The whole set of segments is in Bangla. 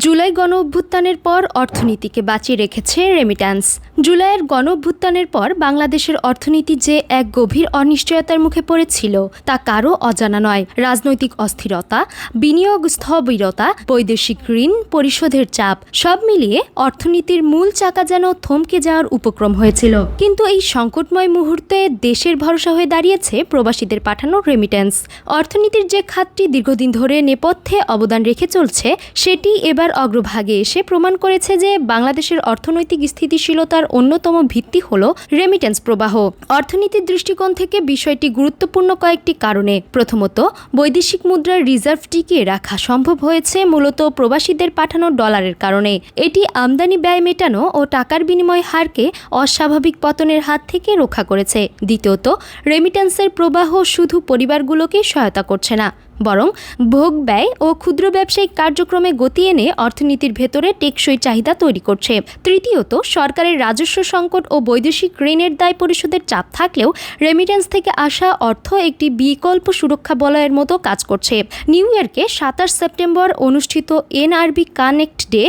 জুলাই গণ অভ্যুত্থানের পর অর্থনীতিকে বাঁচিয়ে রেখেছে রেমিট্যান্স জুলাইয়ের গণ অভ্যুত্থানের পর বাংলাদেশের অর্থনীতি যে এক গভীর অনিশ্চয়তার মুখে পড়েছিল, তা কারও অজানা নয়। রাজনৈতিক অস্থিরতা, বিনিয়োগ স্থবিরতা, বৈদেশিক ঋণ পরিশোধের চাপ, সব মিলিয়ে অর্থনীতির মূল চাকা যেন থমকে যাওয়ার উপক্রম হয়েছিল। কিন্তু এই সংকটময় মুহূর্তে দেশের ভরসা হয়ে দাঁড়িয়েছে প্রবাসীদের পাঠানো রেমিট্যান্স অর্থনীতির যে খাতটি দীর্ঘদিন ধরে নেপথ্যে অবদান রেখে চলছে, সেটি এবার অগ্রভাগে এসে প্রমাণ করেছে যে বাংলাদেশের অর্থনৈতিক স্থিতিশীলতার অন্যতম ভিত্তি হল রেমিটেন্স প্রবাহ। অর্থনীতির দৃষ্টিকোণ থেকে বিষয়টি গুরুত্বপূর্ণ কয়েকটি কারণে। প্রথমত, বৈদেশিক মুদ্রার রিজার্ভ টিকিয়ে রাখা সম্ভব হয়েছে মূলত প্রবাসীদের পাঠানো ডলারের কারণে। এটি আমদানি, ব্যয় মেটানো ও টাকার বিনিময় হারকে অস্বাভাবিক পতনের হাত থেকে রক্ষা করেছে। দ্বিতীয়ত রেমিটেন্সের প্রবাহ শুধু পরিবারগুলোকে সহায়তা করছে না বরং ভোগ ব্যয় ও ক্ষুদ্র ব্যবসায়িক কার্যক্রমে গতি এনে অর্থনীতির ভেতরে টেকসই চাহিদা তৈরি করছে। তৃতীয়ত, সরকারের রাজস্ব সংকট ও বৈদেশিক ঋণের দায় পরিশোধের চাপ থাকলেও রেমিটেন্স থেকে আসা অর্থ একটি বিকল্প সুরক্ষা বলয়ের মতো কাজ করছে। নিউ ইয়র্কে সাতাশ সেপ্টেম্বর অনুষ্ঠিত NRB connect day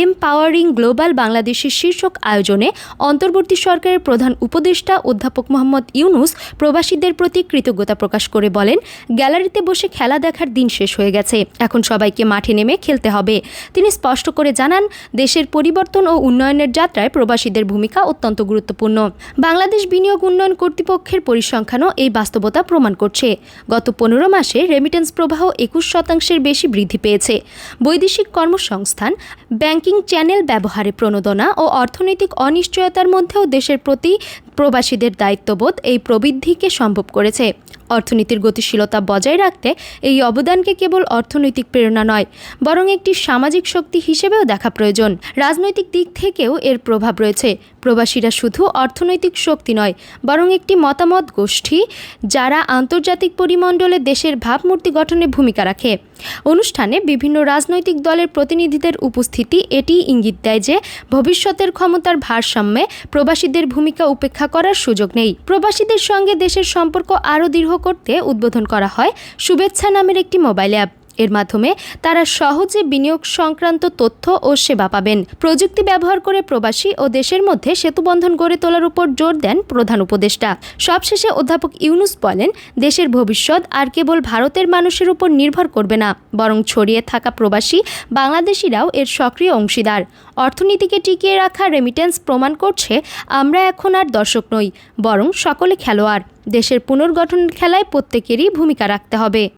empowering global বাংলাদেশের শীর্ষক আয়োজনে অন্তর্বর্তী সরকারের প্রধান উপদেষ্টা অধ্যাপক মোহাম্মদ ইউনুস প্রবাসীদের প্রতি কৃতজ্ঞতা প্রকাশ করে বলেন, গ্যালারিতে বসে খেলা দেখার দিন শেষ হয়ে গেছে। এখন সবাইকে মাঠে নেমে খেলতে হবে। তিনি স্পষ্ট করে জানান, দেশের পরিবর্তন ও উন্নয়নের যাত্রায় প্রবাসীদের ভূমিকা অত্যন্ত গুরুত্বপূর্ণ। বাংলাদেশ বিনিয়োগ উন্নয়ন কর্তৃপক্ষের পরিসংখ্যানও এই বাস্তবতা প্রমাণ করছে। গত পনেরো মাসে রেমিটেন্স প্রবাহ একুশ শতাংশের বেশি বৃদ্ধি পেয়েছে। বৈদেশিক কর্মসংস্থান ব্যাংকিং চ্যানেল ব্যবহারে প্রণোদনা ও অর্থনৈতিক অনিশ্চয়তার মধ্যেও দেশের প্রতি প্রবাসীদের দায়িত্ববোধ এই প্রবৃদ্ধিকে সম্ভব করেছে। অর্থনীতির গতিশীলতা বজায় রাখতে এই অবদানকে কেবল অর্থনৈতিক প্রেরণা নয়, বরং একটি সামাজিক শক্তি হিসেবেও দেখা প্রয়োজন। রাজনৈতিক দিক থেকেও এর প্রভাব রয়েছে। প্রবাসীরা শুধু অর্থনৈতিক শক্তি নয়, বরং একটি মতামত গোষ্ঠী যারা আন্তর্জাতিক পরিমণ্ডলে দেশের ভাবমূর্তি গঠনে ভূমিকা রাখে। অনুষ্ঠানে বিভিন্ন রাজনৈতিক দলের প্রতিনিধিদের উপস্থিতি এটি ইঙ্গিত দেয় যে, ভবিষ্যতের ক্ষমতার ভারসাম্যে প্রবাসীদের ভূমিকা উপেক্ষা করার সুযোগ নেই। প্রবাসীদের সঙ্গে দেশের সম্পর্ক আরও দৃঢ় করতে উদ্বোধন করা হয়। শুভেচ্ছা নামের একটি মোবাইল অ্যাপ। এর মাধ্যমে তারা সহজে বিনিয়োগ সংক্রান্ত তথ্য ও সেবা পাবেন। প্রযুক্তি ব্যবহার করে প্রবাসী ও দেশের মধ্যে সেতুবন্ধন গড়ে তোলার উপর জোর দেন প্রধান উপদেষ্টা। সবশেষে অধ্যাপক ইউনুস বলেন, দেশের ভবিষ্যৎ আর কেবল ভারতের মানুষের উপর নির্ভর করবে না, বরং ছড়িয়ে থাকা প্রবাসী, বাংলাদেশিরাও এর সক্রিয় অংশীদার। অর্থনীতিকে টিকিয়ে রাখা রেমিটেন্স প্রমাণ করছে, আমরা এখন আর দর্শক নই, বরং সকলে খেলোয়াড়। দেশের পুনর্গঠন খেলায় প্রত্যেকেরই ভূমিকা রাখতে হবে।